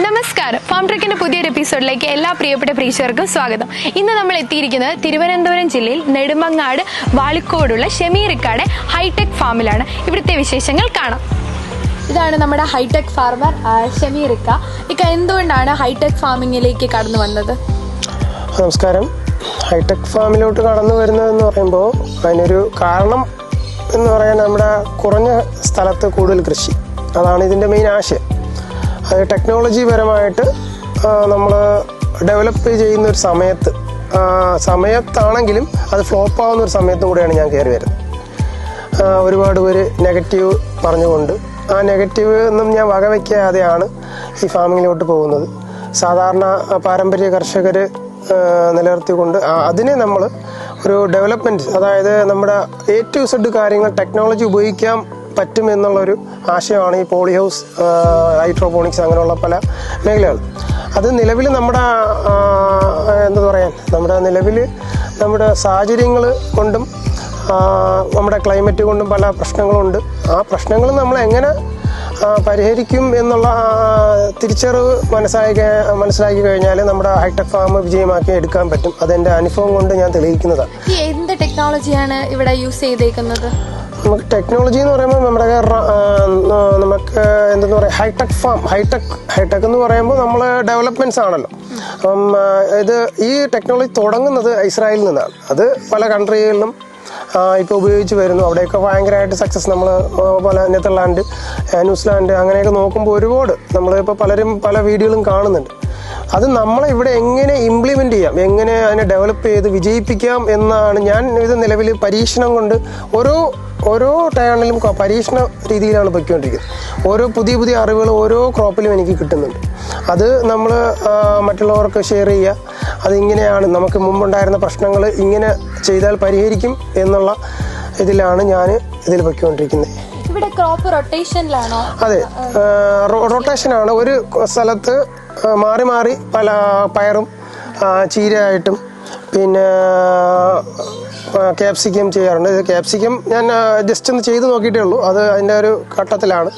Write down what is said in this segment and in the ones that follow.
നമസ്കാരം. ഫാം ട്രക്കിന്റെ പുതിയൊരു എപ്പിസോഡിലേക്ക് എല്ലാ പ്രിയപ്പെട്ട പ്രേക്ഷകർക്കും സ്വാഗതം. ഇന്ന് നമ്മൾ എത്തിയിരിക്കുന്നത് തിരുവനന്തപുരം ജില്ലയിൽ നെടുമങ്ങാട് വാളിക്കോടുള്ള ഷെമീറിക്കാട് ഹൈടെക് ഫാമിലാണ് ഇവിടുത്തെ വിശേഷങ്ങൾ കാണാം. ഇതാണ് നമ്മുടെ ഹൈടെക് ഫാർമർ ഷെമീറിക്ക ഇക്ക. എന്തുകൊണ്ടാണ് ഹൈടെക് ഫാമിങ്ങിലേക്ക് കടന്നു വന്നത്? നമസ്കാരം. ഹൈടെക് ഫാമിലോട്ട് കടന്നു വരുന്നതെന്ന് പറയുമ്പോൾ അതിനൊരു കാരണം എന്ന് പറയാൻ നമ്മുടെ കുറഞ്ഞ സ്ഥലത്ത് കൂടുതൽ കൃഷി. അതാണ് ഇതിന്റെ മെയിൻ ആശയം. ടെക്നോളജി പരമായിട്ട് നമ്മൾ ഡെവലപ്പ് ചെയ്യുന്ന ഒരു സമയത്ത് സമയത്താണെങ്കിലും അത് ഫ്ലോപ്പ് ആവുന്ന ഒരു സമയത്തും കൂടെയാണ് ഞാൻ കയറി വരുന്നത്. ഒരുപാട് പേര് നെഗറ്റീവ് പറഞ്ഞുകൊണ്ട് ആ നെഗറ്റീവ് ഒന്നും ഞാൻ വകവയ്ക്കാതെയാണ് ഈ ഫാമിങ്ങിലോട്ട് പോകുന്നത്. സാധാരണ പാരമ്പര്യ കർഷകർ നിലനിർത്തിക്കൊണ്ട് അതിനെ നമ്മൾ ഒരു ഡെവലപ്മെന്റ് അതായത് നമ്മുടെ എ ടു സെഡ് കാര്യങ്ങൾ ടെക്നോളജി ഉപയോഗിക്കാൻ പറ്റും എന്നുള്ളൊരു ആശയമാണ് ഈ പോളി ഹൗസ് ഹൈഡ്രോപോണിക്സ് അങ്ങനെയുള്ള പല മേഖലകൾ. അത് നിലവിൽ നമ്മുടെ എന്താ പറയാൻ നമ്മുടെ നിലവിൽ നമ്മുടെ സാഹചര്യങ്ങൾ കൊണ്ടും നമ്മുടെ ക്ലൈമറ്റ് കൊണ്ടും പല പ്രശ്നങ്ങളുണ്ട്. ആ പ്രശ്നങ്ങൾ നമ്മൾ എങ്ങനെ പരിഹരിക്കും എന്നുള്ള തിരിച്ചറിവ് മനസ്സിലാക്കി മനസ്സിലാക്കി കഴിഞ്ഞാൽ നമ്മുടെ ഹൈടെക് ഫാം വിജയമാക്കി എടുക്കാൻ പറ്റും. അതെന്റെ അനുഭവം കൊണ്ട് ഞാൻ തെളിയിക്കുന്നതാണ്. എന്ത് ടെക്നോളജിയാണ് ഇവിടെ യൂസ് ചെയ്തേക്കുന്നത്? നമുക്ക് ടെക്നോളജി എന്ന് പറയുമ്പോൾ നമ്മുടെ നമുക്ക് എന്തെന്ന് പറയുക ഹൈടെക് ഫാം ഹൈടെക് ഹൈടെക് എന്ന് പറയുമ്പോൾ നമ്മൾ ഡെവലപ്മെന്റ്സ് ആണല്ലോ. അപ്പം ഇത് ഈ ടെക്നോളജി തുടങ്ങുന്നത് ഇസ്രായേലിൽ നിന്നാണ്. അത് പല കൺട്രികളിലും ഇപ്പോൾ ഉപയോഗിച്ച് വരുന്നു. അവിടെയൊക്കെ ഭയങ്കരമായിട്ട് സക്സസ് നമ്മൾ പല നെതർലാൻഡ് ന്യൂസിലാൻഡ് അങ്ങനെയൊക്കെ നോക്കുമ്പോൾ ഒരുപാട് നമ്മളിപ്പോൾ പലരും പല വീഡിയോകളും കാണുന്നുണ്ട്. അത് നമ്മളെ ഇവിടെ എങ്ങനെ ഇംപ്ലിമെന്റ് ചെയ്യാം? എങ്ങനെ അതിനെ ഡെവലപ്പ് ചെയ്ത് വിജയിപ്പിക്കാം? എന്നാണ് ഞാൻ ഇത് നിലവിൽ പരീക്ഷണം കൊണ്ട് ഓരോ ഓരോ ടേണിലും പരീക്ഷണ രീതിയിലാണ് പൊയ്ക്കൊണ്ടിരിക്കുന്നത്. ഓരോ പുതിയ പുതിയ അറിവുകൾ ഓരോ ക്രോപ്പിലും എനിക്ക് കിട്ടുന്നുണ്ട്. അത് നമ്മൾ മറ്റുള്ളവർക്ക് ഷെയർ ചെയ്യുക. അതിങ്ങനെയാണ് നമുക്ക് മുമ്പുണ്ടായിരുന്ന പ്രശ്നങ്ങൾ ഇങ്ങനെ ചെയ്താൽ പരിഹരിക്കും എന്നുള്ള ഇതിലാണ് ഞാൻ ഇതിൽ പൊയ്ക്കൊണ്ടിരിക്കുന്നത്. ഇവിടെ ക്രോപ്പ് റൊട്ടേഷനിലാണോ അതെ റൊട്ടേഷനാണ് ഒരു സ്ഥലത്ത് മാറി മാറി പല പയറും ചീരയായിട്ടും പിന്നെ ക്യാപ്സിക്കം ചെയ്യാറുണ്ട്. ഇത് ക്യാപ്സിക്കം ഞാൻ ജസ്റ്റ് ഒന്ന് ചെയ്ത് നോക്കിയിട്ടേ ഉള്ളൂ. അത് അതിന്റെ ഒരു ഘട്ടത്തിലാണ്.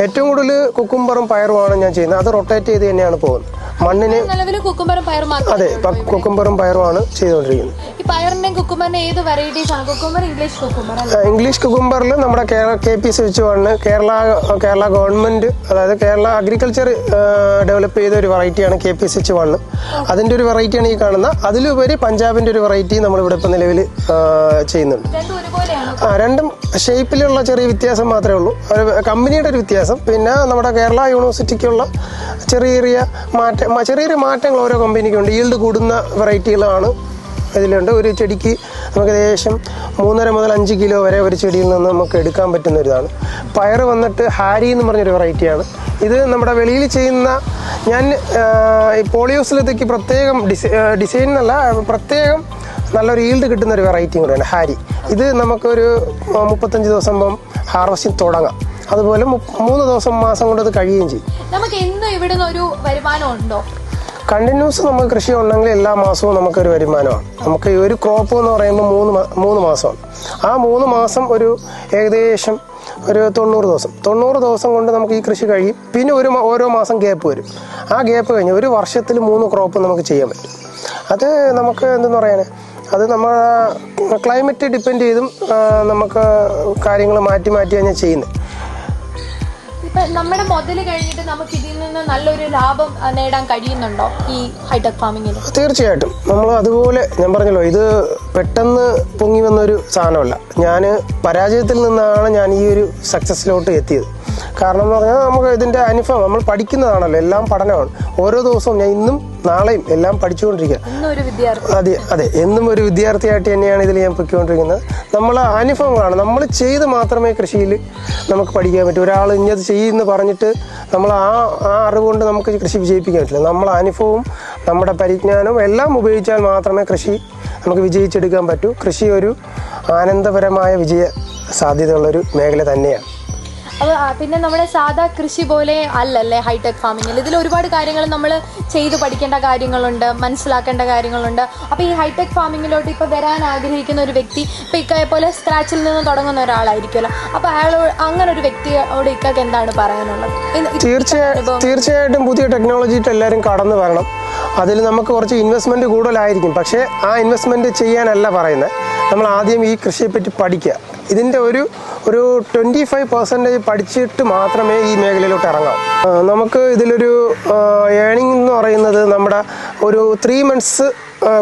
ഏറ്റവും കൂടുതൽ കുക്കുംബറും പയറുമാണ് ഞാൻ ചെയ്യുന്നത്. അത് റൊട്ടേറ്റ് ചെയ്ത് തന്നെയാണ് പോകുന്നത്. മണ്ണിന് അതെ കുക്കുംബറും പയറുമാണ് ചെയ്തുകൊണ്ടിരിക്കുന്നത് ഇംഗ്ലീഷ് കുക്കുംബറിൽ നമ്മുടെ കേരള കെ പി സി വെച്ച് വണ് കേരള കേരള ഗവൺമെന്റ് അതായത് കേരള അഗ്രികൾച്ചർ ഡെവലപ്പ് ചെയ്ത ഒരു വെറൈറ്റിയാണ് K P C H one അതിന്റെ ഒരു വെറൈറ്റിയാണ് ഈ കാണുന്ന അതിലുപരി പഞ്ചാബിന്റെ ഒരു വെറൈറ്റി നമ്മൾ ഇവിടെ ഇപ്പം നിലവിൽ ചെയ്യുന്നുണ്ട്. ആ രണ്ടും ഷേപ്പിലുള്ള ചെറിയ വ്യത്യാസം മാത്രമേ ഉള്ളൂ. കമ്പനിയുടെ ഒരു വ്യത്യാസം. പിന്നെ നമ്മുടെ കേരള യൂണിവേഴ്സിറ്റിക്കുള്ള ചെറിയ ചെറിയ മാറ്റം ചെറിയ ചെറിയ മാറ്റങ്ങൾ ഓരോ കമ്പനിക്കുണ്ട് ഈൽഡ് കൂടുന്ന വെറൈറ്റികളാണ് ഇതിലുണ്ട്. ഒരു ചെടിക്ക് നമുക്ക് ഏകദേശം മൂന്നര മുതൽ അഞ്ച് കിലോ വരെ ഒരു ചെടിയിൽ നിന്ന് നമുക്ക് എടുക്കാൻ പറ്റുന്ന ഒരിതാണ് പയർ വന്നിട്ട് ഹാരി എന്ന് പറഞ്ഞൊരു വെറൈറ്റിയാണ് ഇത് നമ്മുടെ വെളിയിൽ ചെയ്യുന്ന ഞാൻ ഈ പോളിയോസിലത്തേക്ക് പ്രത്യേകം ഡിസൈ ഡിസൈൻ എന്നല്ല പ്രത്യേകം നല്ലൊരു ഈൽഡ് കിട്ടുന്ന ഒരു വെറൈറ്റിയും കൂടെയാണ് ഹാരി ഇത് നമുക്കൊരു മുപ്പത്തഞ്ച് ദിവസം മുമ്പ് ഹാർവസ്റ്റിംഗ് തുടങ്ങാം. അതുപോലെ മൂന്ന് ദിവസം മാസം കൊണ്ട് അത് കഴിയുകയും ചെയ്യും. നമുക്ക് എന്നും ഇവിടുന്ന് ഒരു വരുമാനം ഉണ്ടോ? കണ്ടിന്യൂസ് നമുക്ക് കൃഷി ഉണ്ടെങ്കിൽ എല്ലാ മാസവും നമുക്കൊരു വരുമാനമാണ്. നമുക്ക് ഈ ഒരു ക്രോപ്പ് എന്ന് പറയുമ്പോൾ മൂന്ന് മൂന്ന് മാസമാണ്. ആ മൂന്ന് മാസം ഒരു ഏകദേശം ഒരു തൊണ്ണൂറ് ദിവസം. തൊണ്ണൂറ് ദിവസം കൊണ്ട് നമുക്ക് ഈ കൃഷി കഴിയും. പിന്നെ ഒരു ഓരോ മാസം ഗ്യാപ്പ് വരും. ആ ഗ്യാപ്പ് കഴിഞ്ഞ് ഒരു വർഷത്തിൽ മൂന്ന് ക്രോപ്പ് നമുക്ക് ചെയ്യാൻ പറ്റും. അത് നമുക്ക് എന്തെന്ന് പറയാൻ അത് നമ്മൾ ക്ലൈമറ്റ് ഡിപ്പെൻഡ് ചെയ്തും നമുക്ക് കാര്യങ്ങൾ മാറ്റി മാറ്റി ഞാൻ ചെയ്യുന്നത് ഇപ്പൊ നമ്മുടെ മുതൽ കഴിഞ്ഞിട്ട് നമുക്ക് ഇതിൽ നിന്ന് നല്ലൊരു ലാഭം നേടാൻ കഴിയുന്നുണ്ടോ ഈ ഹൈടെക് ഫാമിങ്ങിൽ തീർച്ചയായിട്ടും. നമ്മൾ അതുപോലെ ഞാൻ പറഞ്ഞല്ലോ ഇത് പെട്ടെന്ന് പൊങ്ങി വന്നൊരു സാധനമല്ല. ഞാൻ പരാജയത്തിൽ നിന്നാണ് ഞാൻ ഈ ഒരു സക്സസ്സിലോട്ട് എത്തിയത്. കാരണം എന്ന് പറഞ്ഞാൽ നമുക്ക് ഇതിന്റെ അനുഭവം നമ്മൾ പഠിക്കുന്നതാണല്ലോ എല്ലാം പഠനമാണ്. ഓരോ ദിവസവും ഞാൻ ഇന്നും നാളെയും എല്ലാം പഠിച്ചുകൊണ്ടിരിക്കുക. അതെ അതെ എന്നും ഒരു വിദ്യാർത്ഥിയായിട്ട് തന്നെയാണ് ഇതിൽ ഞാൻ പൊയ്ക്കൊണ്ടിരിക്കുന്നത്. നമ്മൾ അനുഭവങ്ങളാണ്. നമ്മൾ ചെയ്ത് മാത്രമേ കൃഷിയിൽ നമുക്ക് പഠിക്കാൻ പറ്റൂ. ഒരാൾ ഇന്നത് ചെയ്യുമെന്ന് പറഞ്ഞിട്ട് നമ്മൾ ആ ആ അറിവ് കൊണ്ട് നമുക്ക് കൃഷി വിജയിപ്പിക്കാൻ പറ്റില്ല. നമ്മളെ അനുഭവവും നമ്മുടെ പരിജ്ഞാനവും എല്ലാം ഉപയോഗിച്ചാൽ മാത്രമേ കൃഷി നമുക്ക് വിജയിച്ചെടുക്കാൻ പറ്റൂ. കൃഷി ഒരു ആനന്ദപരമായ വിജയ സാധ്യതയുള്ളൊരു മേഖല തന്നെയാണ്. അപ്പോൾ പിന്നെ നമ്മുടെ സാധാ കൃഷി പോലെ അല്ലല്ലേ ഹൈടെക് ഫാമിങ്ങിൽ ഇതിൽ ഒരുപാട് കാര്യങ്ങൾ നമ്മൾ ചെയ്തു പഠിക്കേണ്ട കാര്യങ്ങളുണ്ട് മനസ്സിലാക്കേണ്ട കാര്യങ്ങളുണ്ട്. അപ്പോൾ ഈ ഹൈടെക് ഫാമിങ്ങിലോട്ട് ഇപ്പോൾ വരാൻ ആഗ്രഹിക്കുന്ന ഒരു വ്യക്തി ഇപ്പോൾ ഇക്കയെ പോലെ സ്ക്രാച്ചിൽ നിന്ന് തുടങ്ങുന്ന ഒരാളായിരിക്കുമല്ലോ. അപ്പോൾ അയാൾ അങ്ങനെ ഒരു വ്യക്തിയോട് ഇക്കക്ക് എന്താണ് പറയാനുള്ളത്? തീർച്ചയായും തീർച്ചയായിട്ടും പുതിയ ടെക്നോളജി എല്ലാവരും കടന്നു വരണം. അതിൽ നമുക്ക് കുറച്ച് ഇൻവെസ്റ്റ്മെന്റ് കൂടുതലായിരിക്കും. പക്ഷേ ആ ഇൻവെസ്റ്റ്മെന്റ് ചെയ്യാനല്ല പറയുന്നത്. നമ്മൾ ആദ്യം ഈ കൃഷിയെപ്പറ്റി പഠിക്കുക. ഇതിന്റെ ഒരു ഒരു ട്വന്റി ഫൈവ് പെർസെന്റേജ് പഠിച്ചിട്ട് മാത്രമേ ഈ മേഖലയിലോട്ട് ഇറങ്ങാം നമുക്ക് ഇതിലൊരു ഏണിംഗ് എന്ന് പറയുന്നത് നമ്മുടെ ഒരു ത്രീ മന്ത്സ്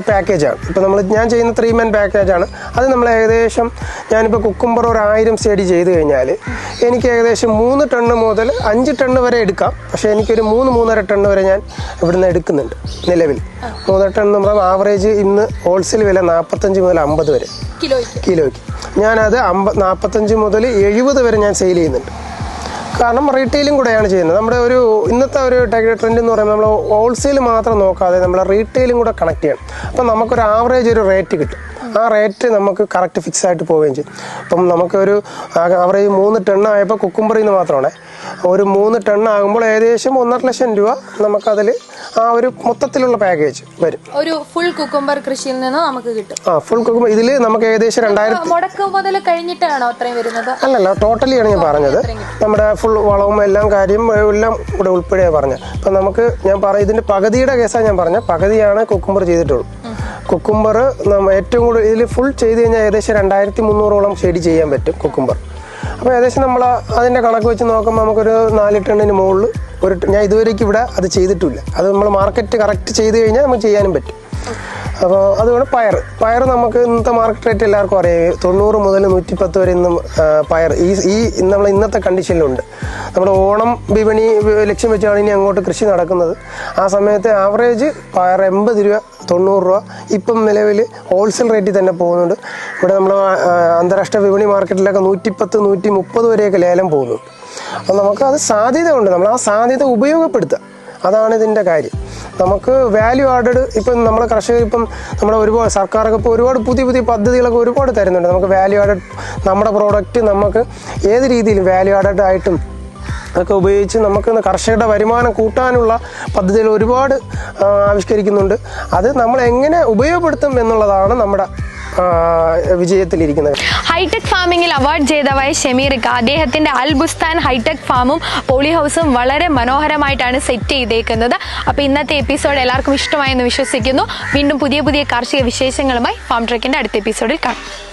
പാക്കേജാണ് ഇപ്പോൾ നമ്മൾ ഞാൻ ചെയ്യുന്ന ത്രീ മന്ത് പാക്കേജാണ് അത് നമ്മൾ ഏകദേശം ഞാനിപ്പോൾ കുക്കുംബർ ഒരു ആയിരം സ്റ്റഡി ചെയ്ത് കഴിഞ്ഞാൽ എനിക്ക് ഏകദേശം മൂന്ന് ടണ്ണ് മുതൽ അഞ്ച് ടണ്ണ് വരെ എടുക്കാം. പക്ഷേ എനിക്കൊരു മൂന്ന് മൂന്നര ടണ്ണ് വരെ ഞാൻ ഇവിടുന്ന് എടുക്കുന്നുണ്ട് നിലവിൽ. മൂന്നര ടണ്ണ് നമ്മൾ ആവറേജ് ഇന്ന് ഹോൾസെയിൽ വില നാൽപ്പത്തഞ്ച് മുതൽ അമ്പത് വരെ. കിലോയ്ക്ക്. കിലോയ്ക്ക്. ഞാനത് അമ്പ നാൽപ്പത്തഞ്ച് മുതൽ എഴുപത് വരെ ഞാൻ സെയിൽ ചെയ്യുന്നുണ്ട്. കാരണം റീറ്റെയിലും കൂടെയാണ് ചെയ്യുന്നത്. നമ്മുടെ ഒരു ഇന്നത്തെ ഒരു ട്രെൻഡ് എന്ന് പറയുമ്പോൾ നമ്മൾ ഹോൾസെയിൽ മാത്രം നോക്കാതെ നമ്മൾ റീറ്റെയിലും കൂടെ കണക്ട് ചെയ്യണം. അപ്പം നമുക്കൊരു ആവറേജ് ഒരു റേറ്റ് കിട്ടും. ആ റേറ്റ് നമുക്ക് കറക്റ്റ് ഫിക്സ് ആയിട്ട് പോവുകയും ചെയ്യും. അപ്പം നമുക്കൊരു ആവറേജ് മൂന്ന് ടണ്ണായപ്പോൾ കുക്കുംബറിൽ നിന്ന് മാത്രമാണ്. ഒരു മൂന്ന് ടണ്ണാകുമ്പോൾ ഏകദേശം ഒന്നര ലക്ഷം രൂപ നമുക്കതിൽ ആ ഒരു മൊത്തത്തിലുള്ള പാക്കേജ് വരും. ഒരു ഫുൾ കുക്കുംബർ കൃഷിയിൽ നിന്ന് നമുക്ക് കിട്ടും. ആ ഫുൾ കുക്കുംബർ ഇതിൽ നമുക്ക് ഏകദേശം രണ്ടായിരത്തി മുടക്ക് മുതൽ കഴിഞ്ഞിട്ടാണോ അത്രയും വരുന്നത്? അല്ലല്ല ടോട്ടലിയാണ് ഞാൻ പറഞ്ഞത്. നമ്മുടെ ഫുൾ വളവും എല്ലാം കാര്യം എല്ലാം ഇവിടെ ഉൾപ്പെടെയാണ് പറഞ്ഞത്. അപ്പം നമുക്ക് ഞാൻ പറ ഇതിന്റെ പകുതിയുടെ കേസാണ് ഞാൻ പറഞ്ഞത്. പകുതിയാണ് കുക്കുംബർ ചെയ്തിട്ടുള്ളൂ. കുക്കുംബർ നമ്മ ഏറ്റവും കൂടുതൽ ഇതിൽ ഫുൾ ചെയ്ത് കഴിഞ്ഞാൽ ഏകദേശം രണ്ടായിരത്തി മുന്നൂറോളം ഷെയ്ഡ് ചെയ്യാൻ പറ്റും കുക്കുംബർ അപ്പോൾ ഏകദേശം നമ്മൾ അതിന്റെ കണക്ക് വെച്ച് നോക്കുമ്പോൾ നമുക്കൊരു നാല് ടണ്ണിന് മുകളിൽ ഒരു ഞാൻ ഇതുവരേക്കും ഇവിടെ അത് ചെയ്തിട്ടില്ല. അത് നമ്മൾ മാർക്കറ്റ് കറക്റ്റ് ചെയ്ത് കഴിഞ്ഞാൽ നമുക്ക് ചെയ്യാനും പറ്റും. അപ്പോൾ അതുകൊണ്ട് പയർ. പയർ നമുക്ക് ഇന്നത്തെ മാർക്കറ്റ് റേറ്റ് എല്ലാവർക്കും അറിയാം. തൊണ്ണൂറ് മുതൽ നൂറ്റിപ്പത്ത് വരെ ഇന്നും പയർ. ഈ ഈ നമ്മൾ ഇന്നത്തെ കണ്ടീഷനിലുണ്ട് നമ്മുടെ ഓണം വിപണി ലക്ഷ്യം വെച്ചാണ് ഇനി അങ്ങോട്ട് കൃഷി നടക്കുന്നത്. ആ സമയത്ത് ആവറേജ് പയർ എൺപത് രൂപ തൊണ്ണൂറ് രൂപ. ഇപ്പം നിലവിൽ ഹോൾസെയിൽ റേറ്റിൽ തന്നെ പോകുന്നുണ്ട്. ഇവിടെ നമ്മൾ അന്താരാഷ്ട്ര വിപണി മാർക്കറ്റിലൊക്കെ നൂറ്റിപ്പത്ത് നൂറ്റി മുപ്പത് വരെയൊക്കെ ലേലം പോകുന്നുണ്ട്. അപ്പോൾ നമുക്ക് അത് സാധ്യത ഉണ്ട് നമ്മൾ ആ സാധ്യത ഉപയോഗപ്പെടുത്തുക. അതാണ് ഇതിന്റെ കാര്യം. നമുക്ക് വാല്യൂ ആഡഡ് ഇപ്പം നമ്മൾ കർഷകർ ഇപ്പം നമ്മുടെ ഒരുപാട് സർക്കാരൊക്കെ ഇപ്പോൾ ഒരുപാട് പുതിയ പുതിയ പദ്ധതികളൊക്കെ ഒരുപാട് തരുന്നുണ്ട്. നമുക്ക് വാല്യൂ ആഡഡ് നമ്മുടെ പ്രോഡക്റ്റ് നമുക്ക് ഏത് രീതിയിലും വാല്യൂ ആഡഡ് ആയിട്ടും ഒക്കെ ഉപയോഗിച്ച് നമുക്ക് കർഷകരുടെ വരുമാനം കൂട്ടാനുള്ള പദ്ധതികൾ ഒരുപാട് ആവിഷ്കരിക്കുന്നുണ്ട്. അത് നമ്മൾ എങ്ങനെ ഉപയോഗപ്പെടുത്തും എന്നുള്ളതാണ് നമ്മുടെ വിജയത്തിലിരിക്കുന്നത്. ഹൈടെക് ഫാമിംഗിൽ അവാർഡ് ജേതാവായ അദ്ദേഹത്തിന്റെ അൽ ബുസ്താൻ ഹൈടെക് ഫാമും പോളി ഹൗസും വളരെ മനോഹരമായിട്ടാണ് സെറ്റ് ചെയ്തേക്കുന്നത്. അപ്പൊ ഇന്നത്തെ എപ്പിസോഡ് എല്ലാവർക്കും ഇഷ്ടമായെന്ന് വിശ്വസിക്കുന്നു. വീണ്ടും പുതിയ പുതിയ കാർഷിക വിശേഷങ്ങളുമായി ഫാം ട്രക്കിന്റെ അടുത്ത എപ്പിസോഡിൽ കാണാം.